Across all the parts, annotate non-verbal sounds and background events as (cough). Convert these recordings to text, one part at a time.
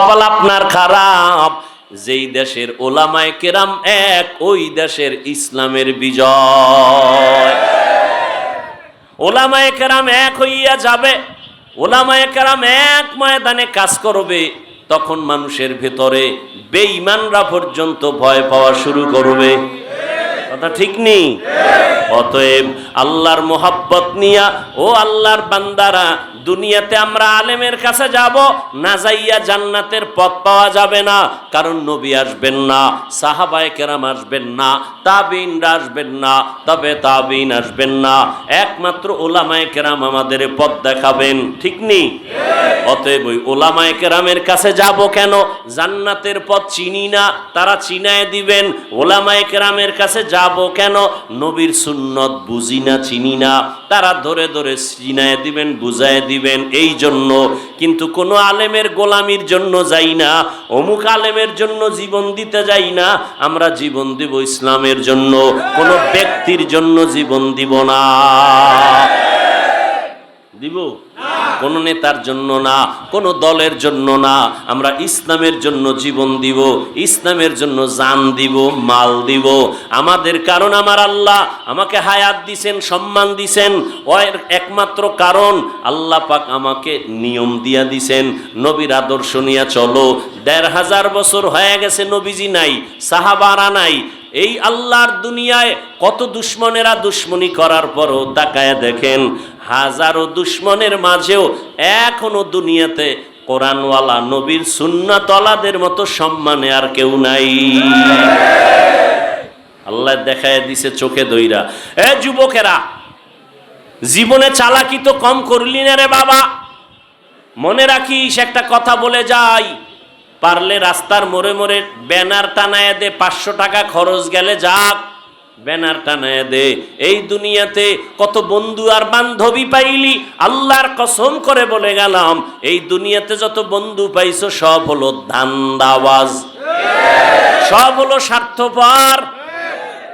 কপাল আপনার খারাপ। যেই দেশের ওলামায় কেরাম এক, ওই দেশের ইসলামের বিজয়। ওলামায় কেরাম এক হইয়া যাবে, ওলামায় কেরাম এক ময়দানে কাজ করবে, তখন মানুষের ভেতরে বেঈমানরা পর্যন্ত ভয় পাওয়া শুরু করবে। কথা ঠিক নেই? অতএব আল্লাহর মোহাব্বত নিয়া, ও আল্লাহর বান্দারা, দুনিয়াতে আমরা আলেমের কাছে যাব, না যাইয়া জান্নাতের পথ পাওয়া যাবে না। কারণ নবী আসবেন না, সাহাবায়ে কেরাম আসবেন না, তাবিনরা আসবেন না, তবে তাবিন আসবেন না। একমাত্র ওলামায়ে কেরাম আমাদের পথ দেখাবেন, ঠিক নেই? অতএব ওই ওলামায়ে কেরামের কাছে যাব কেন? জান্নাতের পথ চিনি না, তারা চিনায় দিবেন। ওলামায়ে কেরামের কাছে যাব কেন? নবীর সুন্নত বুঝি না, চিনি না। তারা ধরে ধরে চিনায় দিবেন, বুঝায় দিবেন এই জন্য। কিন্তু কোনো আলেমের গোলামির জন্য যাই না, অমুক আলেমের জন্য জীবন দিতে যাই না, আমরা জীবন দিব ইসলামের জন্য। কোনো ব্যক্তির জন্য জীবন দিব না। দিব? কোন নেতার জন্য না, কোন দলের জন্য না। আমরা ইসলামের জন্য জীবন দিব, ইসলামের জন্য জান দিব, মাল দিব। আমাদের কারণ আমার আল্লাহ। আমাকে হায়াত দিছেন, সম্মান দিছেন। একমাত্র কারণ, আল্লাহ পাক আমাকে নিয়ম দিয়া দিছেন। নবীর আদর্শ নিয়ে চলো। দেড় হাজার বছর হয়ে গেছে নবীজি নাই, সাহাবারা নাই। এই আল্লাহর দুনিয়ায় কত দুশ্মনেরা দুশ্মনী করার পরও তাকায় দেখেন, হাজারো দুশ্মনের মাঝেও এখনও দুনিয়াতে কোরআনওয়ালা, নবীর সুন্নাতলাদের মতো সম্মানে আর কেউ নাই। আল্লাহ দেখায় দিছে চোখে দইরা। এ যুবকেরা, জীবনে চালাকি তো কম করলি না রে বাবা। মনে রাখিস, একটা কথা বলে যাই। পারলে রাস্তার মোড়ে মোড়ে ব্যানার টানায় দে, পাঁচশো টাকা খরচ গেলে যাক, ব্যানার টানায় দে। এই দুনিয়াতে কত বন্ধু আর বান্ধবী পাইলি, আল্লাহর কসম করে বলে গেলাম, এই দুনিয়াতে যত বন্ধু পাইছো, সব হলো ধান্দাবাজ। সব হলো স্বার্থপর।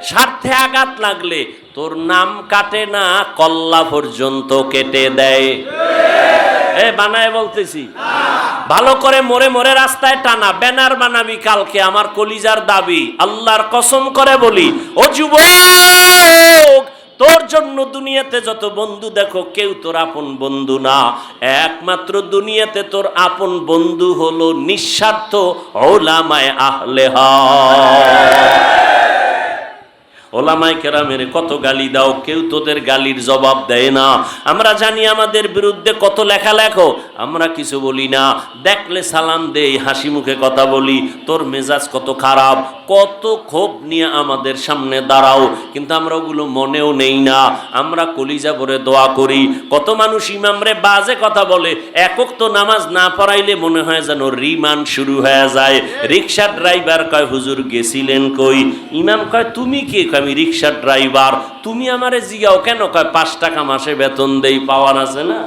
স্বার্থে আঘাত লাগলে তোর নাম কাটে না, কল্লা পর্যন্ত কেটে দেয়। বানায় বলতেছি। ভালো করে মোরে মোরে রাস্তায় টানা, ব্যানার বানাবি কালকে আমার কলিজার দাবি। আল্লাহর কসম করে বলি, ও যুবক, তোর জন্য দুনিয়াতে যত বন্ধু দেখো, কেউ তোর আপন বন্ধু না। একমাত্র দুনিয়াতে তোর আপন বন্ধু হলো নিঃস্বার্থ ওলামায় আহলে ওলামায় কেরামের কত গালি দাও, কেউ তোদের গালির জবাব দেয় না। আমরা জানি আমাদের বিরুদ্ধে কত লেখা লেখো আমরা কিছু বলি না। দেখলে সালাম দেই, হাসি মুখে কথা বলি, তোর মেজাজ কত খারাপ, কত ক্ষোভ নিয়ে আমাদের সামনে দাঁড়াও। কিন্তু আমরা ওগুলো মনেও নেই না। আমরা কলিজা ভরে দোয়া করি। কত মানুষ ইমামরে বাজে কথা বলে একক তো নামাজ না পড়াইলে মনে হয় যেন রিমান শুরু হয়ে যায়। রিক্সা ড্রাইভার কয়, হুজুর গেছিলেন কই? ইমাম কয়, তুমি কে? কয় আমি রিক্সা ড্রাইভার। তুমি আমারে জিগাও কেন? কয়, পাঁচ টাকা মাসে বেতন দেই, পাওয়ার আছে না?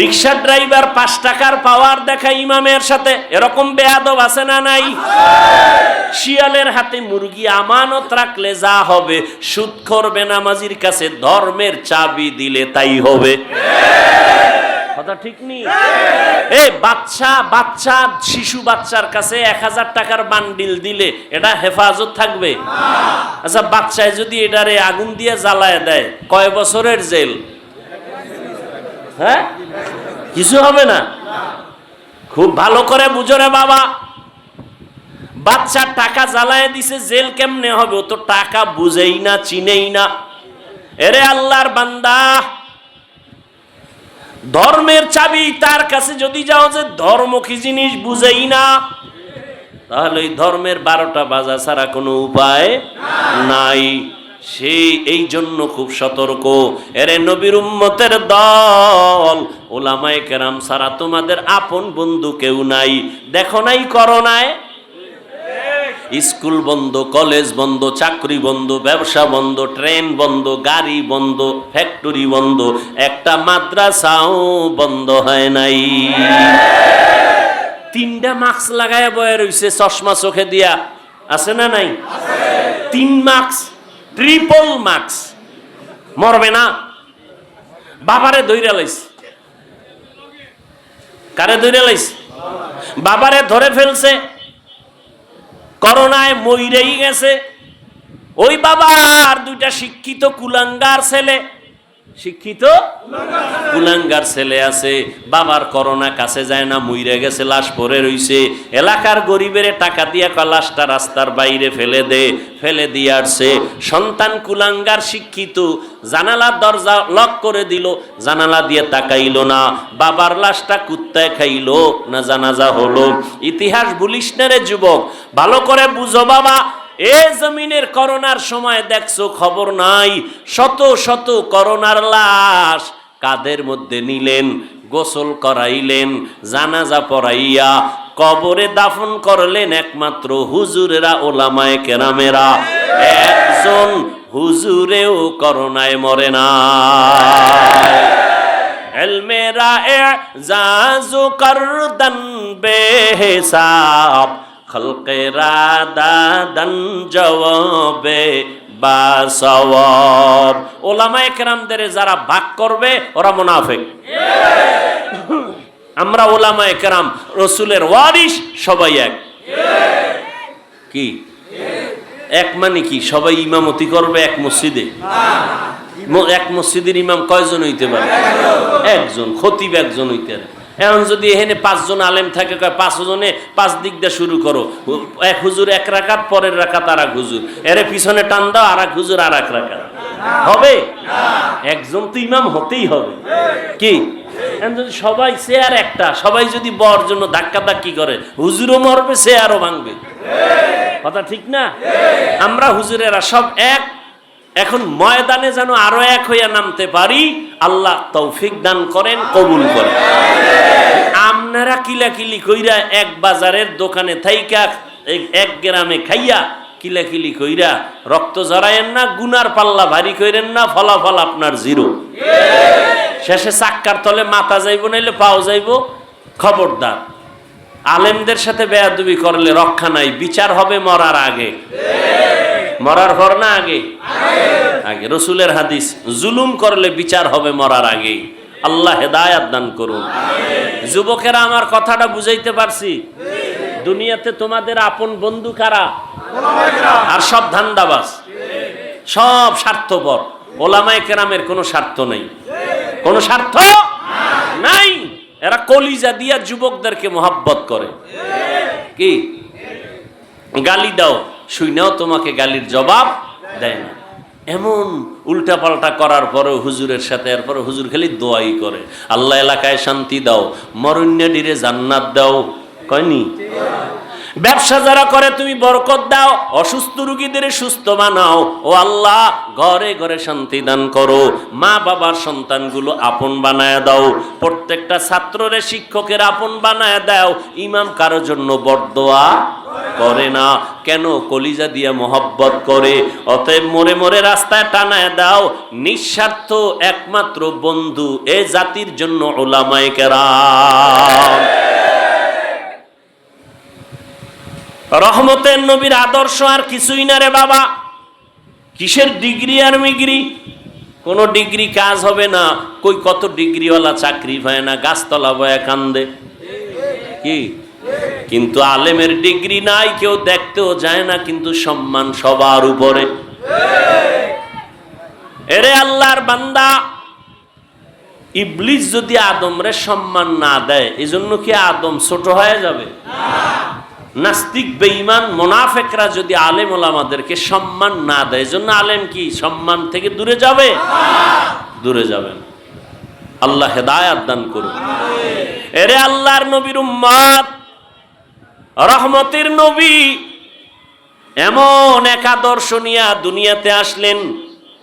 রিক্সা ড্রাইভার পাঁচ টাকার পাওয়ার দেখা ইমামের সাথে। এরকম বেয়াদব আছে না নাই? শিয়ালের হাতে মুরগি আমানত রাখলে যা হবে। সুদ করবে নামাজির কাছে ধর্মের চাবি দিলে তাই হবে। কথা ঠিক নেই এ বাচ্চা বাচ্চা, শিশু বাচ্চার কাছে এক হাজার টাকার বান্ডিল দিলে এটা হেফাজত থাকবে? আচ্ছা বাচ্চায় যদি এটারে আগুন দিয়ে জ্বালায় দেয়, কয় বছরের জেল? হ্যাঁ? কিছু হবে না? খুব ভালো করে বুঝো রে বাবা। বাচ্চার টাকা জ্বালায় দিছে, জেল কেমনে হবে? ও তো টাকা বুঝেই না, চিনেই না। এরে আল্লাহর বান্দা! ধর্মের চাবি তার কাছে যদি যাও যে ধর্ম কি জিনিস বুঝেই না, তাহলে এই ধর্মের বারোটা বাজা ছাড়া কোনো উপায় নাই। সেই এই জন্য খুব সতর্ক। এরে নবীর উম্মতের দল, ওলামায়ে কেরাম সারা তোমাদের আপন বন্ধু কেউ নাই। দেখো নাই করোনায় স্কুল বন্ধ, কলেজ বন্ধ, চাকরি বন্ধ, ব্যবসা বন্ধ, ট্রেন বন্ধ, গাড়ি বন্ধ, ফ্যাক্টরি বন্ধ, একটা মাদ্রাসাও বন্ধ হয় নাই। তিনটা মাস্ক লাগায় বয়ে রইছে, চশমা চোখে দিয়া। আছে না নাই? তিন মাস্ক, ট্রিপল মাস্ক। মরবে না? বাবারে দইরা লাইছে। কারে দইরা লাইছে? বাবারে ধরে ফেলছে? করোনায় মইরেই গেছে। ওই বাবা আর দুইটা শিক্ষিত কুলাঙ্গার ছেলে শিক্ষিত? কুলাঙ্গার ছেলে আছে, বাবার করোনা কাছে যায় না, মুইরে গেছে, লাশ পরে রইছে। এলাকার গরিবের টাকা দিয়া লাশটা রাস্তার বাইরে ফেলে দে, ফেলে দিয়ে আসছে। সন্তান কুলাঙ্গার শিক্ষিত, জানালার দরজা লক করে দিল, জানালা দিয়ে তাকাইলো না। বাবার লাশটা কুত্তায় খাইলো, না জানাজা হলো। ইতিহাস বলিস না রে যুবক? ভালো করে বুঝো বাবা এ জমিনের করোনার সময় দেখছ খবর নাই। শত শত করোনার লাশ কাদের মধ্যে নিলেন, গোসল করাইলেন, জানাজা পড়াইয়া কবরে দাফন করলেন একমাত্র হুজুরেরা, ওলামায় কেরামেরা। একজন হুজুরেও করোনায় মরে না। এলমেরা এজাজু করদন বেহিসাব। খলকেরা দাদন জবাবে বা সওয়াব ওলামা একরামদের যারা ভাগ করবে ওরা মুনাফিক। আমরা ওলামা একরাম রসুলের ওয়ারিস সবাই এক। কি? এক মানে কি? সবাই ইমামতি করবে এক মসজিদে? এক মসজিদের ইমাম কয়জন হইতে পারে? একজন খতিব একজন হইতে পারে। এখন যদি এখানে পাঁচজন আলেম থাকে পাঁচজনে পাঁচ দিক দিয়ে শুরু করো। এক হুজুর এক রাকাত, পরের রাকাত আর এক হুজুর। এরে পিছনে টান দাও আর এক হুজুর আর এক রাকাত। হবে? একজন তো ইমাম হতেই হবে। কি? যদি সবাই আর একটা, সবাই যদি বর জন্য ধাক্কা ধাক্কি করে, হুজুরও মরবে আরও ভাঙবে। কথা ঠিক না? আমরা হুজুরেরা সব এক। এখন ময়দানে যেন আরও এক হইয়া নামতে পারি, আল্লাহ তৌফিক দান করেন, কবুল করেন। আপনারা কিলাকিলি কইরা এক বাজারের দোকানে থাইকা, এক- গ্রামে খাইয়া কিলাকিলি কইরা রক্ত জড়ায়েন না, গুনার পাল্লা ভারী কইরেন না, ফলাফল আপনার জিরো। শেষে চাক্কার তলে মাথা যাইব, নাইলে পাও যাইব। খবরদার, আলেমদের সাথে বেয়াদবি করলে রক্ষা নাই, বিচার হবে মরার আগে। মরার পর না আগে? আগে। রসুলের হাদিস, জুলুম করলে বিচার হবে মরার আগে। আল্লাহ হেদায়াত দান করুন। যুবকেরা, আমার কথাটা বুঝাইতে পারছি? দুনিয়াতে তোমাদের আপন বন্ধু কারা? আর সব ধান্দাবাস সব স্বার্থপর। ওলামায় কেরামের কোনো স্বার্থ নেই। কোনো স্বার্থ নাই। এরা কলিজা দিয়া যুবকদেরকে মোহাব্বত করে। কি? গালি দাও। শুইনাও তোমাকে গালির জবাব দেয় না। এমন উল্টা পাল্টা করার পরেও হুজুরের সাথে, এরপরে হুজুর খালি দোয়াই করে। আল্লাহ এলাকায় শান্তি দাও, মরণ্য ডিরে জান্নাত দাও। কয়নি? ব্যবসা যারা করে, তুমি বরকত দাও, অসুস্থ রুগীদের সুস্থ বানাও। ও আল্লাহ, ঘরে ঘরে শান্তি দান করো। মা বাবার সন্তানগুলো আপন বানায় দাও। প্রত্যেকটা ছাত্ররে, শিক্ষকের আপন বানায় দাও। ইমাম কারও জন্য বরদোয়া করে না। কেন? কলিজা দিয়ে মোহব্বত করে। অতএব মোরে মোরে রাস্তায় টানায় দাও। নিঃস্বার্থ একমাত্র বন্ধু এ জাতির জন্য ওলামায় কেরাম। রহমতের নবীর আদর্শ আর কিছুই না রে বাবা। কিসের ডিগ্রি আর মিগ্রি? কোনো ডিগ্রি কাজ হবে না। কই কত ডিগ্রিওয়ালা চাকরি হয় না, গাছতলা বয়া কান্দে। কি? কিন্তু আলেমের ডিগ্রি নাই, কেউ দেখতেও যায় না, কিন্তু সম্মান সবার উপরে। এরে আল্লাহর বান্দা, ইবলিস যদি আদমরে সম্মান না দেয়, এজন্য কি আদম ছোট হয়ে যাবে? নাস্তিক, বেঈমান, মোনাফেকরা যদি আলেম ওলামাদেরকে সম্মান না দেয় জন্য আলেম কি? সম্মান থেকে দূরে যাবে? দূরে যাবেন আল্লাহ হেদায়াত দান করুন। এরে আল্লাহর নবীর উম্মাদ রহমতের নবী, এমন এক আদর্শ নিয়া দুনিয়াতে আসলেন।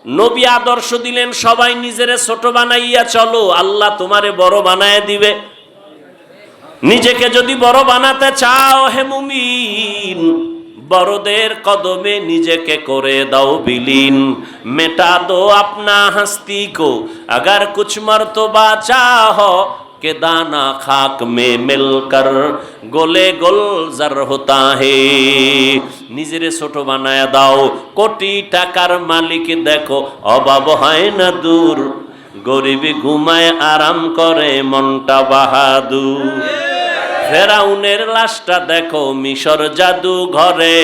নবী আদর্শ দিলেন, সবাই নিজেরে ছোট বানাইয়া চলো, আল্লাহ তোমারে বড় বানায় দিবে। নিজেকে যদি বড় বানাতে চাও হে মুমিন বড়দের কদমে নিজেকে করে দাও বিলীন মেটা দো আপনা হস্তি কো अगर कुछ मर्तबा चाहो के दाना खाक में मिलकर গোলে গোলজার হতা হে নিজেরে ছোট বানায় দাও কোটি টাকার মালিক দেখো অভাব হয় না দূর গরিবী ঘুমায় আরাম করে মনটা বাহাদুর ফেরাউনের লাশটা দেখো, মিশর জাদু ঘরে।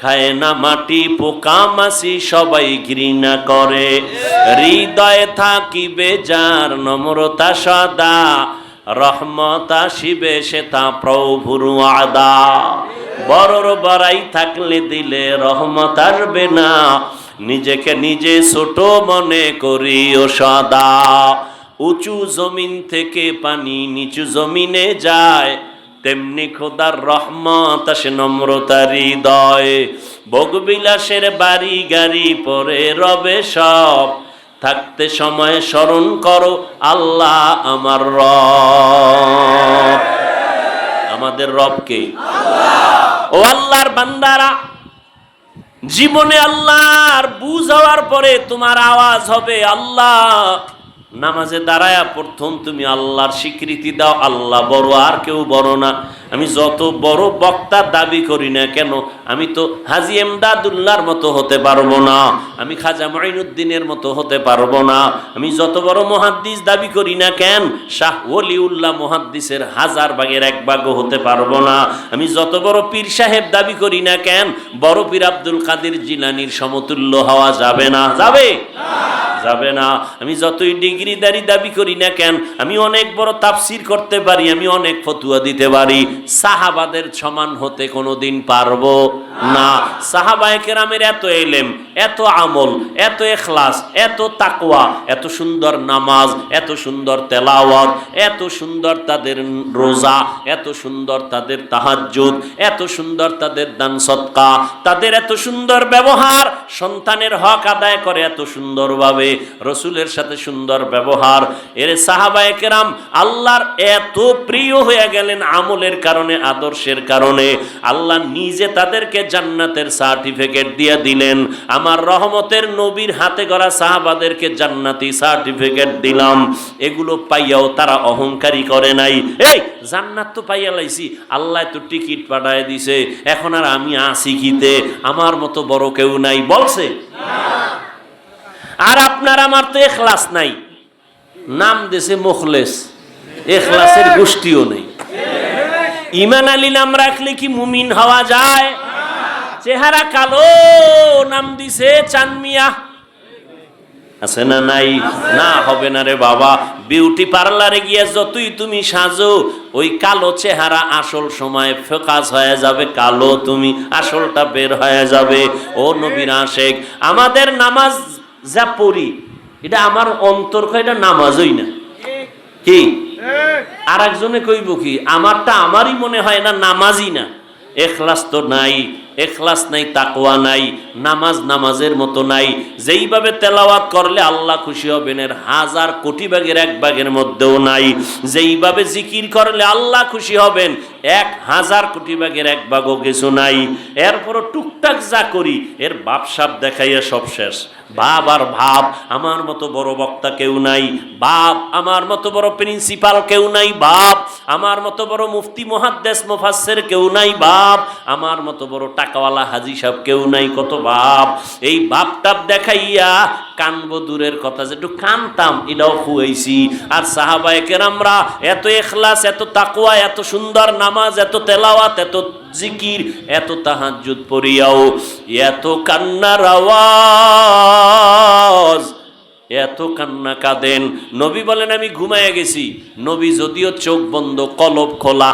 খায় না মাটি, পোকা মাসি সবাই ঘৃণা করে। হৃদয়ে থাকিবে যার নম্রতা সদা, রহমত আসিবে সে তা প্রভুর আদা বড়র বড়াই থাকলে দিলে রহমত আসবে না, নিজেকে নিজে ছোট মনে করি ও সদা। উঁচু জমিন থেকে পানি নিচু জমিনে যায় তেমনি খোদার রহমত আসে নম্রতার হৃদয়। ভোগবিলাসের বাড়ি গাড়ি পরে রবে সব। থাকতে সময় স্মরণ করো, আল্লাহ আমার আমাদের রবকে। ও আল্লাহর বান্দারা, জীবনে আল্লাহর বুঝ হওয়ার পরে তোমার আওয়াজ হবে, আল্লাহ নামাজে দাঁড়ায়া প্রথম তুমি আল্লাহর স্বীকৃতি দাও, আল্লাহ বড়, আর কেউ বড় না। আমি যত বড় বক্তা দাবি করি না কেন, আমি তো হাজি এমদাদুল্লাহর মতো হতে পারব না। আমি খাজা মঈনুদ্দিনের মতো হতে পারব না। আমি যত বড় মহাদ্দিস দাবি করি না কেন, শাহ ওলিউল্লাহ মহাদ্দিসের হাজার ভাগের এক ভাগও হতে পারব না। আমি যত বড় পীর সাহেব দাবি করি না কেন, বড় পীর আব্দুল কাদের জিলানির সমতুল্য হওয়া যাবে না। যাবে? যাবে না। আমি যতই ডিগ্রিদারি দাবি করি না কেন, আমি অনেক বড় তাফসির করতে পারি, আমি অনেক ফতুয়া দিতে পারি। সাহাবাদের সমান হতে কোনোদিন পারব না। সাহাবায়ে কেরামের এত এলেম, এত আমল, এত এখলাস, এত তাকওয়া, এত সুন্দর নামাজ, এত সুন্দর তেলাওয়াত, এত সুন্দর তাদের রোজা, এত সুন্দর তাদের তাহাজ্জুদ, এত সুন্দর তাদের দান সৎকা, তাদের এত সুন্দর ব্যবহার সন্তানের হক আদায় করে এত সুন্দরভাবে। রসুলের সাথে সুন্দর ব্যবহার। এর সাহাবায়ে কেরাম আল্লাহর এত প্রিয় হয়ে গেলেন আমলের কারণে, আদর্শের কারণে। আল্লাহ নিজে তাদেরকে জান্নাতের সার্টিফিকেট দিয়ে দিলেন। আমার রহমতের নবীর হাতে গড়া সাহাবাদেরকে জান্নাতি সার্টিফিকেট দিলাম। এগুলো পাইয়াও তারা অহংকারী করে নাই। এই, জান্নাত তো পাইয়া লাইছি। আল্লাহ তো টিকিট পাঠায় দিছে। এখন আর আমি আসি কিতে? আমার মতো বড় কেউ নাই। বলছে? আর আপনার আমার তো এখলাস নাই। নাম দেশে মুখলেস। এখলাসের গোষ্ঠীও নেই। ইমান আলী নাম রাখলে কি মুমিন হওয়া যায়? চেহারা কালো, নাম দিছে চানমিয়া আছে না নাই? না, হবে না রে বাবা। বিউটি পার্লারে গিয়ে যতই তুমি সাজো, ওই কালো চেহারা আসল সময় ফোকাস হয়ে যাবে, কালো তুমি আসলটা বের হয়ে যাবে। ও নবীর আশেক, আমাদের নামাজ যা পড়ি এটা আমার অন্তর এটা নামাজই না। কি? আর একজনে কইব কি আমারটা আমারই মনে হয় না নামাজই না। এখলাস তো নাই এখলাস নাই তাকওয়া নাই নামাজ নামাজের মতো নাই। যেইভাবে তেলাওয়াত করলে আল্লাহ খুশি হবেন এর হাজার কোটি ভাগের এক ভাগের মধ্যেও নাই। যেইভাবে জিকির করলে আল্লাহ খুশি হবেন এক হাজার কোটি ভাগের এক ভাগও কিছু নাই। এরপরও টুকটাক যা করি, এর বাপসাপ দেখাইয়া সব শেষ। ভাব আর ভাব, আমার মতো বড় বক্তা কেউ নাই। বাপ, আমার মতো বড় প্রিন্সিপাল কেউ নাই। বাপ, আমার মতো বড় মুফতি, মহাদ্দেশ, মুফাসসের কেউ নাই। বাপ, আমার মতো বড় টাকাওয়ালা হাজি সাহেব কেউ নাই। কত বাপ। এই বাপ টাপ দেখাইয়া কানবো দূরের কথা যে একটু কানতাম, এটাও খুয়াইছি আর সাহাবায়ে কেরামরা এত এখলাস, এত তাকুয়া এত সুন্দর নামাজ, এত তেলাওয়াত, এত জিকির, এত তাহাজ্জুদ পড়িয়াও, এত কান্নার আওয়াজ, এত কান্না কাঁদেন। নবী বলেন, আমি ঘুমাইয়া গেছি। নবী যদিও চোখ বন্ধ, কলব খোলা।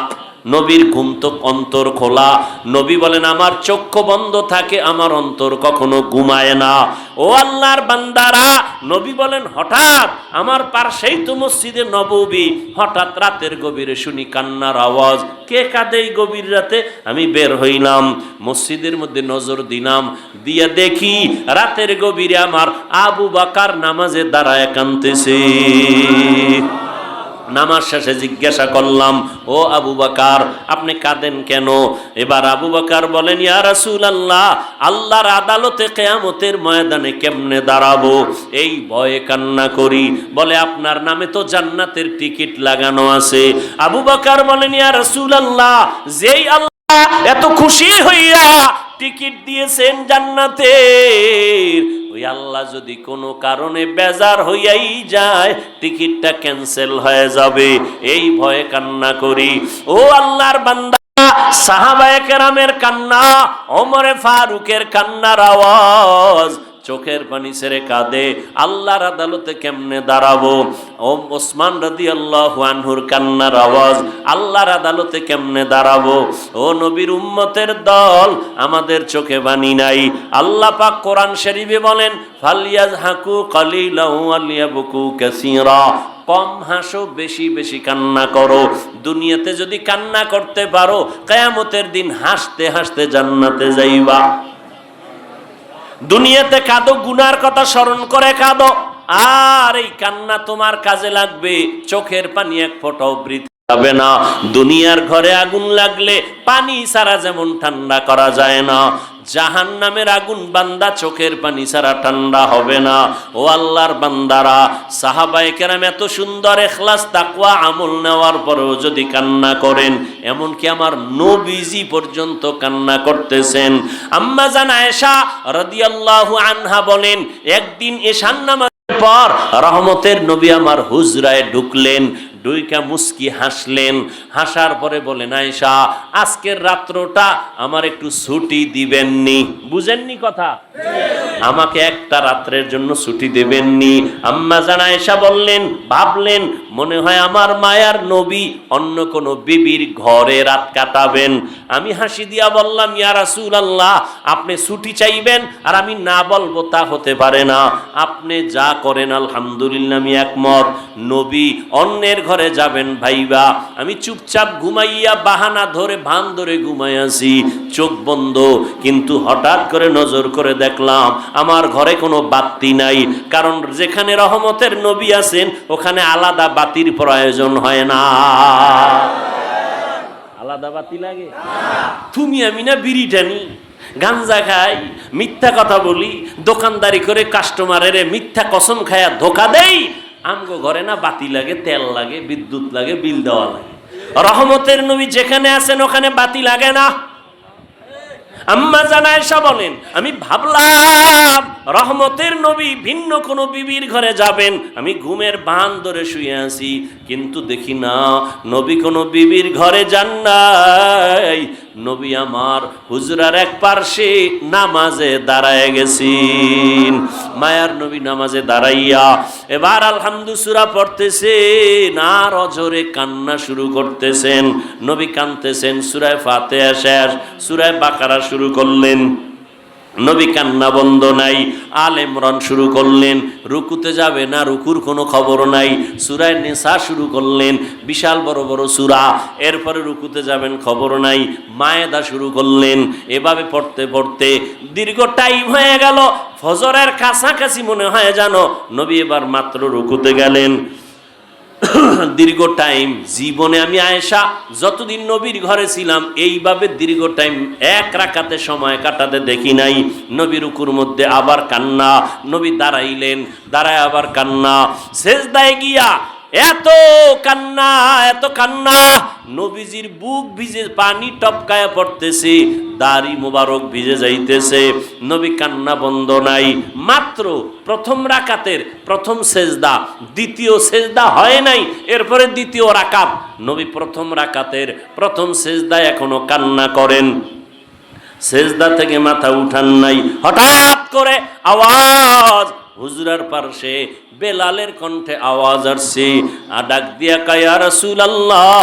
নবীর ঘুম তো অন্তর খোলা। নবী বলেন, আমার চক্ষু বন্ধ থাকে, আমার অন্তর কখনো ঘুমায় না। ও আল্লাহর বান্দারা, নবী বলেন, হঠাৎ আমার পার্শ্বেই তো মসজিদে নববী। হঠাৎ রাতের গভীরে শুনি কান্নার আওয়াজ। কে কাঁদে গভীর রাতে? আমি বের হইলাম, মসজিদের মধ্যে নজর দিলাম, দিয়া দেখি রাতের গভীরে আমার আবু বাকার নামাজে দাঁড়ায় কানতেছে নামাজ শেষে জিজ্ঞাসা করলাম, ও আবু বাকার, আপনি কাঁদেন কেন? এবার আবু বাকার বলেন, ইয়া রাসুল আল্লাহ আল্লাহর আদালতে কেয়ামতের ময়দানে কেমনে দাঁড়াবো? এই ভয়ে কান্না করি। বলে, আপনার নামে তো জান্নাতের টিকিট লাগানো আছে। আবু বাকার বলেন, ইয়া রাসুল আল্লাহ যেই আল্লাহ এত খুশি হইয়া টিকিট দিয়েছেন জান্নাতে ওই আল্লাহ যদি কোনো কারণে বেজার হইয়াই যায়, টিকিটটা ক্যান্সেল হয়ে যাবে। এই ভয়ে কান্না করি। ও আল্লাহর বান্দা, সাহাবায়ে কেরামের কান্না, ওমরে ফারুকের কান্নার আওয়াজ চোখের পানি ছেড়ে কাঁদে, আল্লাহর আদালতে কেমনে দাঁড়াবো? ও ওসমান রাদি আল্লাহ কান্নার আওয়াজ, আল্লাহর আদালতে কেমনে দাঁড়াবো? ও নবীর উম্মতের দল, আমাদের চোখে বানি নাই। আল্লাহ পাক কোরআন শরীফে বলেন ফালিয়াজ হাকু কালিলাউ আলিয়াবকু কাসীরা। কম হাসো, বেশি বেশি কান্না করো। দুনিয়াতে যদি কান্না করতে পারো, কেয়ামতের দিন হাসতে হাসতে জান্নাতে যাইবা। দুনিয়াতে কাঁদো, গুনার কথা স্মরণ করে কাঁদো। আর এই কান্না তোমার কাজে লাগবে। চোখের পানি এক ফোটাও বৃথা যাবে না। দুনিয়ার ঘরে আগুন লাগলে পানি ছাড়া যেমন ঠান্ডা করা যায় না। জাহান নামের আগুন বান্দা চোখের পানি ছাড়া ঠান্ডা হবে না। ও আল্লাহর বান্দারা, সাহাবায়ে কেরাম এত সুন্দর এখলাস, তাকওয়া আমল নেওয়ার পরেও যদি কান্না করেন, এমনকি আমার নবীজি পর্যন্ত কান্না করতেছেন। আম্মা জান আয়েশা রাদিয়াল্লাহু আনহা বলেন, একদিন এশান পর রহমতের নবী আমার হুজরায় ঢুকলেন। ডুইকা মুস্কি হাসলেন। হাসার পরে বলেন আয়সা আজকের রাত্রটা আমার একটু ছুটি দিবেননি। বুঝেননি কথা? আমাকে একটা রাত্রের জন্য ছুটি দেবেননি। আম্মা জানা এসা বললেন, ভাবলেন, মনে হয় আমার মায়ার নবী অন্য কোন বিবির ঘরে রাত কাটাবেন। আমি হাসি দিয়া বললাম, ইয়া রাসূল আল্লাহ আপনি ছুটি চাইবেন আর আমি না বলব তা হতে পারে না। আপনি যা করেন, আলহামদুলিল্লাহ, আমি একমত। নবী অন্যের ঘরে যাবেন ভাইবা। আমি চুপচাপ ঘুমাইয়া বাহানা ধরে ভান ধরে ঘুমাই চোখ বন্ধ, কিন্তু হঠাৎ করে নজর করে দেখলাম আমার ঘরে কোনো বাতি নাই। কারণ যেখানে রহমতের নবী আছেন, ওখানে আলাদা বাতির প্রয়োজন হয় না। আলাদা বাতি লাগে? তুমি আমি না বিড়ি টানি, গাঞ্জা খাই, মিথ্যা কথা বলি, দোকানদারি করে কাস্টমারের মিথ্যা কসম খায়া ধোকা দেই, আমগো ঘরে না বাতি লাগে, তেল লাগে, বিদ্যুৎ লাগে, বিল দেওয়া লাগে। রহমতের নবী যেখানে আছেন, ওখানে বাতি লাগে না। আম্মা জানায় বলেন, আমি ভাবলাম রহমতের নবী ভিন্ন কোনো বিবির ঘরে যাবেন, আমি ঘুমের বান ধরে শুয়ে আছি, কিন্তু দেখি না, নবী কোনো বিবির ঘরে যান নাই। নবী আমার হুজুরার এক পার্শ্বে নামাজে দাঁড়ায় গেছেন। মায়ার নবী নামাজে দাঁড়াইয়া এবার আলহামদুসুরা পড়তেছে পড়তেছেন আর অজরে কান্না শুরু করতেছেন। নবী কানতেছেন সুরায় ফাতে শেষ, সুরায় বাকারা শুরু করলেন। নবী কান্না বন্ধ নাই, আল ইমরান শুরু করলেন, রুকুতে যাবে না, রুকুর কোনো খবর নাই, সুরায় নেশা শুরু করলেন, বিশাল বড় বড় সুরা, এরপরে রুকুতে যাবেন খবর নাই, মায়েদা শুরু করলেন, এভাবে পড়তে পড়তে দীর্ঘ টাইম হয়ে গেল, ফজরের কাছাকাছি মনে হয় জানো নবী এবার মাত্র রুকুতে গেলেন। (coughs) দীর্ঘ টাইম জীবনে আমি আয়েশা, যতদিন নবীর ঘরে ছিলাম, এইভাবে দীর্ঘ টাইম এক রাখাতে সময় কাটাতে দেখি নাই। নবীর উকুর মধ্যে আবার কান্না, নবী দাঁড়াইলেন, দাঁড়ায় আবার কান্না। শেষ দায় গিয়া এত কান্না এত কান্না। নবীজির বুক ভিজে, পানি টপকায় পড়তেছে, দাড়ি মোবারক ভিজে যাইতেছে। নবী কান্না বন্ধ নাই। মাত্র প্রথম রাকাতের প্রথম সেজদা, দ্বিতীয় সেজদা হয় নাই, এরপরে দ্বিতীয় রাকাত। নবী প্রথম রাকাতের প্রথম সেজদা এখনও কান্না করেন। সেজদা থেকে মাথা উঠান নাই। হঠাৎ করে আওয়াজ হুজরার পার্শ্বে বেলালের কণ্ঠে আওয়াজ আসছে। আর ডাক দিয়া কায়া রাসূল আল্লাহ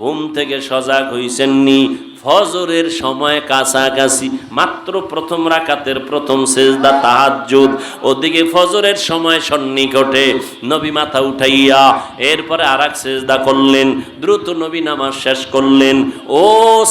ঘুম থেকে সজাগ হইছেননি ফজরের সময় কাছাকাছি, মাত্র প্রথম রাকাতের প্রথম সেজদা, তাহাজ্জুদ। ওদিকে ফজরের সময় সন্নিকটে নবী মাথা উঠাইয়া এরপরে আর এক সেজদা করলেন, দ্রুত নবী নামাজ শেষ করলেন। ও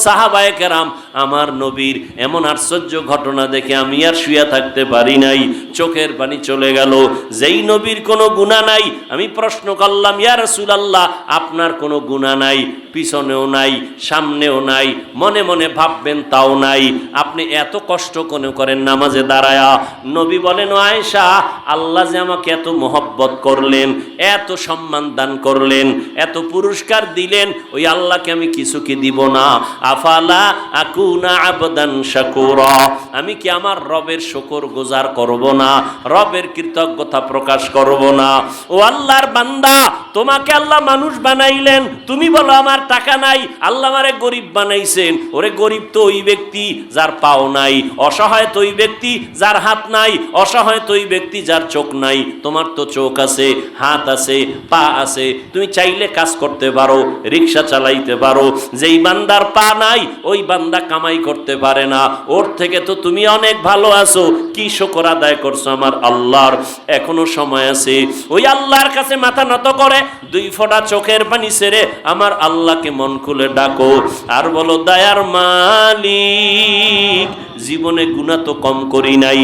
সাহাবায়ে কেরাম, আমার নবীর এমন আশ্চর্য ঘটনা দেখে আমি আর শুয়ে থাকতে পারি নাই। চোখের পানি চলে গেল। যেই নবীর কোনো গুণা নাই, আমি প্রশ্ন করলাম, ইয়া রাসূলুল্লাহ, আপনার কোনো গুণা নাই? পিছনেও নাই, সামনেও নাই মনে মনে ভাববেন, তাও নাই। আপনি এত কষ্ট কোনে করেন নামাজে দাঁড়ায়া। নবী বলেন, "ও আয়েশা, আল্লাহ যে আমাকে এত মোহব্বত করলেন, এত সম্মান দান করলেন, এত পুরস্কার দিলেন, ওই আল্লাহকে আমি কিছু কি দিব না? আফালা আকুনা আবদান শাকুরা। আমি কি আমার রবের শুকর গুজার করব না? রবের কৃতজ্ঞতা প্রকাশ করব না? ও আল্লাহর বান্দা তোমাকে আল্লাহ মানুষ বানাইলেন। তুমি বলো, আমার টাকা নাই, আল্লাহ আমারে গরিব বানাইছেন। ওরে গরিব তো ওই ব্যক্তি যার পাও নাই, অসহায় তো ওই ব্যক্তি যার হাত নাই, অসহায় তো ওই ব্যক্তি যার চোখ নাই। তোমার তো চোখ আছে, হাত আছে, পা আছে, তুমি চাইলে কাজ করতে পারো, রিক্সা চালাইতে পারো। যেই বান্দার পা নাই, ওই বান্দা কামাই করতে পারে না। ওর থেকে তো তুমি অনেক ভালো আছো, কি শকর আদায় করছ আমার আল্লাহর? এখনও সময় আছে। ওই আল্লাহর কাছে মাথা নত করে দুই ফোঁটা চোখের পানি ছেড়ে আমার আল্লাহকে মন খুলে ডাকো। আর বলো, দয়ার মালিক, জীবনে গুণা তো কম করি নাই।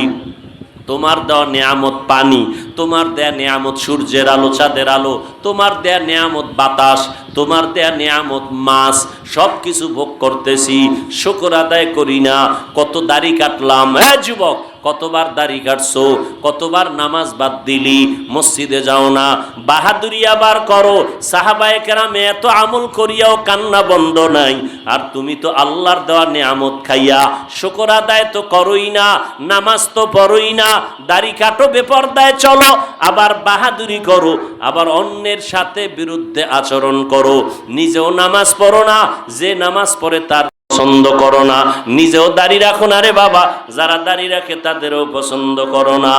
তোমার দেওয়া নেয়ামত পানি, তোমার দেয়া নেয়ামত সূর্যের আলো, চাঁদের আলো, তোমার দেয়া নেয়ামত বাতাস, তোমার দেয়া নেয়ামত মাছ সব কিছু ভোগ করতেছি। শুকর আদায় করি না, কত দাড়ি কাটলাম। হ্যাঁ যুবক কতবার দাড়ি কাটছো কতবার নামাজ বাদ দিলি, মসজিদে যাও না, বাহাদুরি আবার করো। সাহাবায়ে কেরামে এত আমল করিয়াও কান্না বন্ধ নাই। আর তুমি তো আল্লাহর দেওয়া নেয়ামত খাইয়া শুকর আদায় তো করোই না, নামাজ তো পড়োই না, দাড়ি কাটো বেপরদায় চলো, আবার বাহাদুরি করো, আবার অন্যের সাথে বিরুদ্ধে আচরণ করো। নিজেও নামাজ পড়ো না, যে নামাজ পড়ে তার পছন্দ করো না। নিজেও দাড়ি রাখো না রে বাবা। যারা দাড়ি রাখে তাদেরও পছন্দ করো না।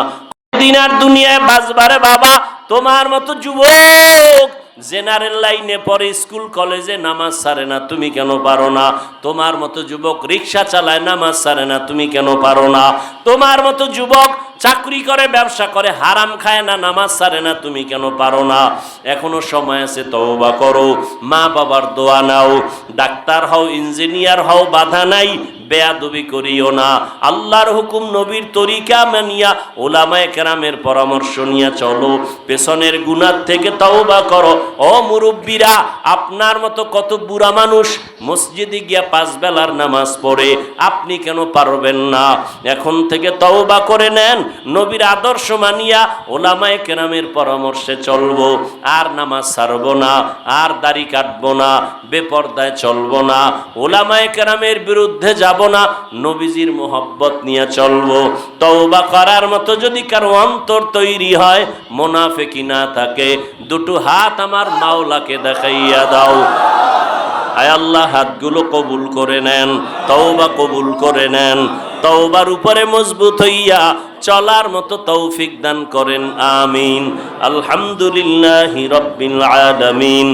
দিন আর দুনিয়ায় বাঁচবারে বাবা? তোমার মতো যুবক জেনারেল লাইনে পরে স্কুল, কলেজে নামাজ সারে না, তুমি কেন পারো না? তোমার মতো যুবক রিক্সা চালায়, নামাজ সারে না, তুমি কেন পারো না? তোমার মতো যুবক চাকরি করে, ব্যবসা করে, হারাম খায় না, নামাজ সারে না, তুমি কেন পারো না? এখনও সময় আছে, তওবা করো। মা বাবার দোয়া নাও। ডাক্তার হও, ইঞ্জিনিয়ার হও, বাধা নাই, বেয়াদবি করিও না। আল্লাহর হুকুম, নবীর তরিকা মানিয়া ওলামায়ে কেরামের পরামর্শ নিয়ে চলো। পেছনের গুনার থেকে তওবা করো। ও মুরব্বীরা, আপনার মতো কত বুড়া মানুষ মসজিদে গিয়া পাঁচ বেলার নামাজ পড়ে, আপনি কেন পারবেন না? এখন থেকে তওবা করে নেন নবীর আদর্শ মানিয়া ওলামায়ে কেরামের পরামর্শে চলবো। আর নামাজ ছাড়বো না, আর দাড়ি কাটব না, বেপর্দায় চলব না, ওলামায় কেরামের বিরুদ্ধে যাব না, নবীজির মোহব্বত নিয়ে চলবো। তওবা করার মতো যদি কারও অন্তর তৈরি হয় মোনাফেকি না থাকে। দুটো হাত আমার মাওলাকে দেখাইয়া দাও। আয় আল্লাহ, হাতগুলো কবুল করে নেন, তওবা কবুল করে নেন। তওবার উপরে মজবুত হইয়া চলার মতো তৌফিক দান করেন আমিন। আলহামদুলিল্লাহ রাব্বিল আলমিন।